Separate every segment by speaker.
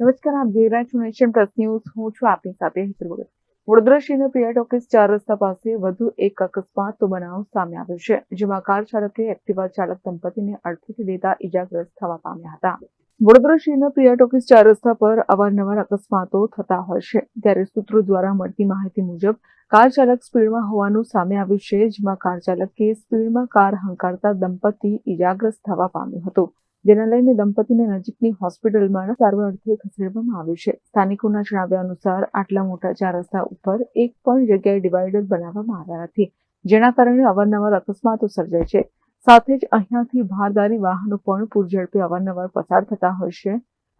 Speaker 1: નમસ્કાર, આપ જોઈ રહ્યા છો નેશન પ્લસ ન્યૂઝ. હું છું આપની સાથે હેતર વગર વડોદરા શહેરના પ્રિયા ટોકીસ ચાર રસ્તા પાસે વધુ એક અકસ્માતનો બનાવ સામે આવ્યો છે, જેમાં કાર ચાલકે એક્ટિવા ચાલક દંપતીને અડફેટે દેતા ઇજાગ્રસ્ત થવા પામ્યા હતા. વડોદરા શહેરના પ્રિયા ટોકીસ ચાર રસ્તા પર અવારનવાર અકસ્માતો થતા હોય છે, ત્યારે સૂત્રો દ્વારા મળતી માહિતી મુજબ કાર ચાલક સ્પીડમાં હોવાનું સામે આવ્યું છે, જેમાં કાર ચાલકે સ્પીડમાં કાર હંકારતા દંપતી ઈજાગ્રસ્ત થવા પામ્યું હતું. જેને લઈને દંપતીને નજીકની હોસ્પિટલમાં સારવાર અર્થે ખસેડવામાં આવ્યું છે. સ્થાનિકોના જણાવ્યા અનુસાર, આટલા મોટા ચાર રસ્તા ઉપર એક પણ જગ્યાએ ડિવાઈડર બનાવવામાં આવ્યા નથી, જેના કારણે અવારનવાર અકસ્માતો સર્જાય છે. સાથે જ અહીંયાથી ભારદારી વાહનો પણ પૂરઝડપે અવારનવાર પસાર થતા હોય છે.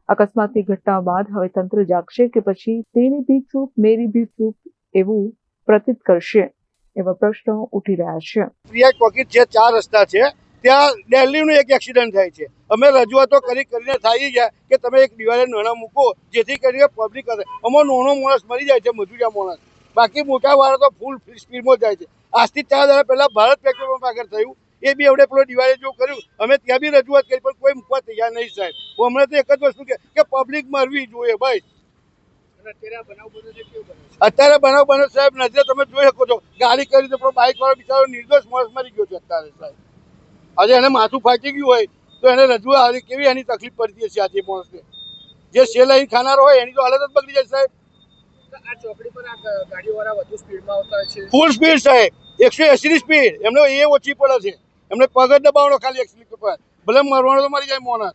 Speaker 1: અકસ્માતની ઘટના બાદ હવે તંત્ર જાગશે કે પછી તેની ભી ચૂપ, મેરી ભી ચૂપ એવું પ્રતીત કરશે, એવા પ્રશ્નો ઉઠી રહ્યા છે.
Speaker 2: જે ચાર રસ્તા છે ત્યાં દિલ્હીનું એક એક્સિડન્ટ થાય છે. અમે રજૂઆતો કરી કરીને થઈ જાય કે તમે એક દિવાળે નાણાં મૂકો જેથી કરીને પબ્લિક કરે અમારો નાનો માણસ મરી જાય છે મજૂરિયા માણસ. બાકી મોટા વાળા તો ફૂલ સ્પીડમાં જાય છે. આજથી ચાર દાડા પહેલાં ભારત પેટ્રોલ પંપ આગળ થયું. એ બી આપણે પેલો દિવાળી જેવું કર્યું. અમે ત્યાં બી રજૂઆત કરી પણ કોઈ મૂકવા તૈયાર નહીં સાહેબ. હમણાં તો એક જ વસ્તુ કે પબ્લિક મરવી જોઈએ ભાઈ. અત્યારે બનાવ બને સાહેબ નજરે તમે જોઈ શકો છો. ગાડી કરી તો બાઇક વાળો બિચારો નિર્દોષ માણસ મરી ગયો છે અત્યારે સાહેબ. આજે એને માથું ફાટી ગયું હોય તો એને રજૂઆત આવી કેવી એની તકલીફ પડતી હશે આજે માણસને? જે સેલ અહીં ખાનારો હોય એની તો હાલત જ બગડી જાય સાહેબ. ફૂલ સ્પીડ સાહેબ. એકસો એસીની સ્પીડ. એમને એ ઓછી પડે છે. એમને પગ જ દબાવવાનો ખાલી એક્સિલેટર પર ભલે મરવાનો તો મરી જાય માણસ